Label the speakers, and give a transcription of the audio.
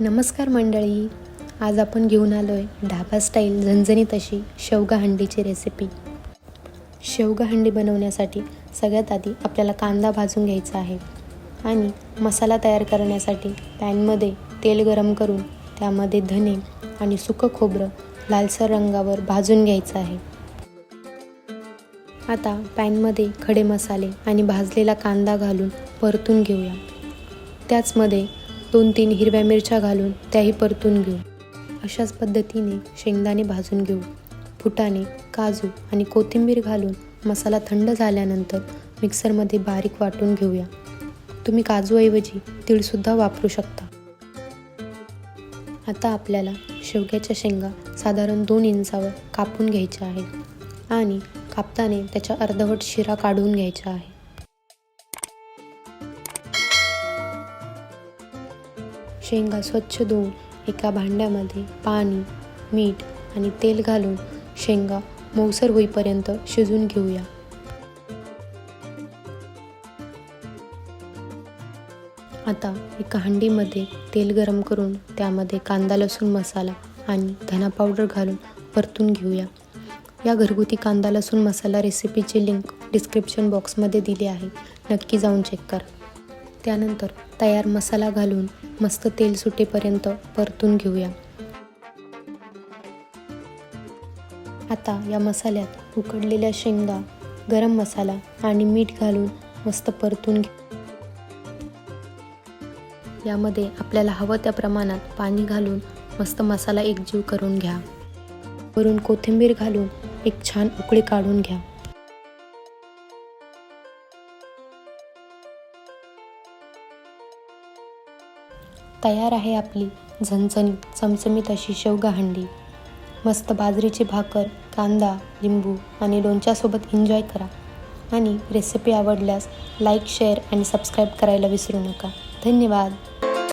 Speaker 1: नमस्कार मंडळी. आज आपण घेऊन आलो आहे ढाबा स्टाईल झणझणीत अशी शेवगा हंडीची रेसिपी शेवगा हंडी बनवण्यासाठी सगळ्यात आधी आपल्याला कांदा भाजून घ्यायचा आहे आणि मसाला तयार करण्यासाठी पॅनमध्ये तेल गरम करून त्यामध्ये धने आणि सुकं खोबरं लालसर रंगावर भाजून घ्यायचं आहे. आता पॅनमध्ये खडे मसाले आणि भाजलेला कांदा घालून परतून घेऊया. त्याचमध्ये दोन तीन हिरव्या मिरच्या घालून त्याही परतून घेऊ. अशाच पद्धतीने शेंगदाणे भाजून घेऊ. फुटाणे काजू आणि कोथिंबीर घालून मसाला थंड झाल्यानंतर मिक्सरमध्ये बारीक वाटून घेऊया. तुम्ही काजूऐवजी तीळसुद्धा वापरू शकता. आता आपल्याला शेवग्याच्या शेंगा साधारण दोन इंचावर कापून घ्यायच्या आहेत आणि कापताने त्याच्या अर्धवट शिरा काढून घ्यायच्या आहे शेंगा स्वच्छ धुवून एका भांड्यामध्ये पाणी मीठ आणि तेल घालून शेंगा मऊसर होईपर्यंत शिजून घेऊया. आता एका हंडीमध्ये तेल गरम करून त्यामध्ये कांदा लसूण मसाला आणि धना पावडर घालून परतून घेऊया. या घरगुती कांदा लसूण मसाला रेसिपीची लिंक डिस्क्रिप्शन बॉक्समध्ये दिली आहे. नक्की जाऊन चेक करा. त्यानंतर तयार मसाला घालून मस्त तेल सुटेपर्यंत परतून घेऊया. आता या मसाल्यात उकडलेल्या शेंगा गरम मसाला आणि मीठ घालून मस्त परतून घे यामध्ये आपल्याला हवं त्या प्रमाणात पाणी घालून मस्त मसाला एकजीव करून घ्या. वरून कोथिंबीर घालून एक छान उकळी काढून घ्या. तयार आहे आपली. झणझणी चमचमीत अशी शेवगा हंडी मस्त बाजरीची भाकर कांदा लिंबू आणि लोणच्यासोबत एन्जॉय करा. आणि रेसिपी आवडल्यास लाईक शेअर आणि सबस्क्राईब करायला विसरू नका. धन्यवाद.